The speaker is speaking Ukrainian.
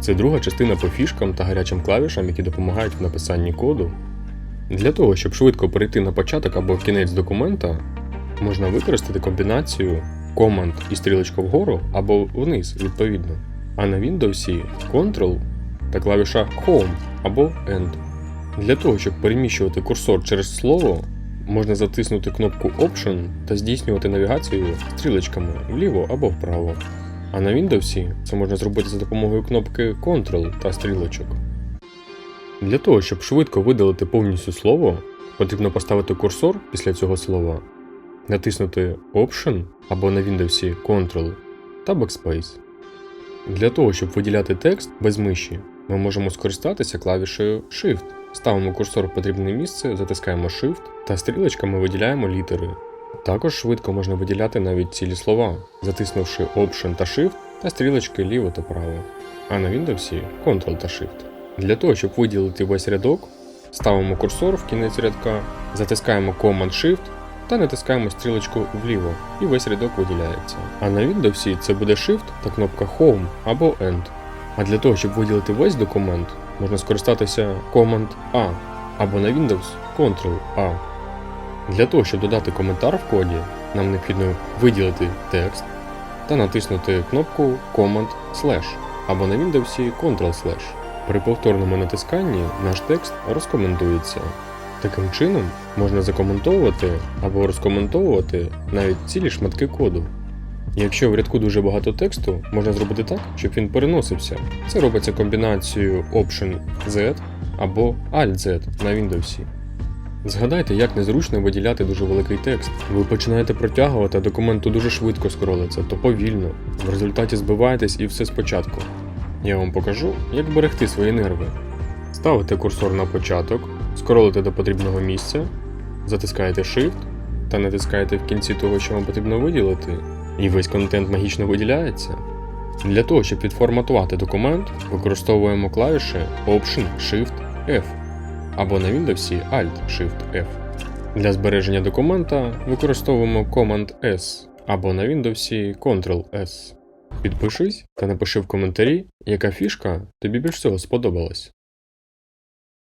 Це друга частина по фішкам та гарячим клавішам, які допомагають в написанні коду. Для того, щоб швидко перейти на початок або кінець документа, можна використати комбінацію команд і стрілочка вгору або вниз відповідно. А на Windows Ctrl та клавіша Home або End. Для того, щоб переміщувати курсор через слово, можна затиснути кнопку Option та здійснювати навігацію стрілочками вліво або вправо. А на Windows це можна зробити за допомогою кнопки Ctrl та стрілочок. Для того, щоб швидко видалити повністю слово, потрібно поставити курсор після цього слова, натиснути Option або на Windows Ctrl та Backspace. Для того, щоб виділяти текст без миші, ми можемо скористатися клавішею Shift. Ставимо курсор в потрібне місце, затискаємо Shift та стрілочками виділяємо літери. Також швидко можна виділяти навіть цілі слова, затиснувши Option та Shift та стрілочки ліво та право. А на Windows Ctrl та Shift. Для того, щоб виділити весь рядок, ставимо курсор в кінець рядка, затискаємо Command-Shift та натискаємо стрілочку вліво, і весь рядок виділяється. А на Windows це буде Shift та кнопка Home або End. А для того, щоб виділити весь документ, можна скористатися Command A або на Windows Ctrl-A. Для того, щоб додати коментар в коді, нам необхідно виділити текст та натиснути кнопку Command Slash або на Windows Ctrl Slash. При повторному натисканні наш текст розкоментується. Таким чином можна закоментовувати або розкоментовувати навіть цілі шматки коду. Якщо в рядку дуже багато тексту, можна зробити так, щоб він переносився. Це робиться комбінацією Option Z або Alt Z на Windows. Згадайте, як незручно виділяти дуже великий текст. Ви починаєте протягувати, а документу дуже швидко скролиться, то повільно. В результаті збиваєтесь і все спочатку. Я вам покажу, як берегти свої нерви. Ставите курсор на початок, скролите до потрібного місця, затискаєте Shift та натискаєте в кінці того, що вам потрібно виділити, і весь контент магічно виділяється. Для того, щоб відформатувати документ, використовуємо клавіші Option Shift F або на Windows Alt-Shift-F. Для збереження документа використовуємо Command S або на Windows Ctrl-S. Підпишись та напиши в коментарі, яка фішка тобі більш всього сподобалась.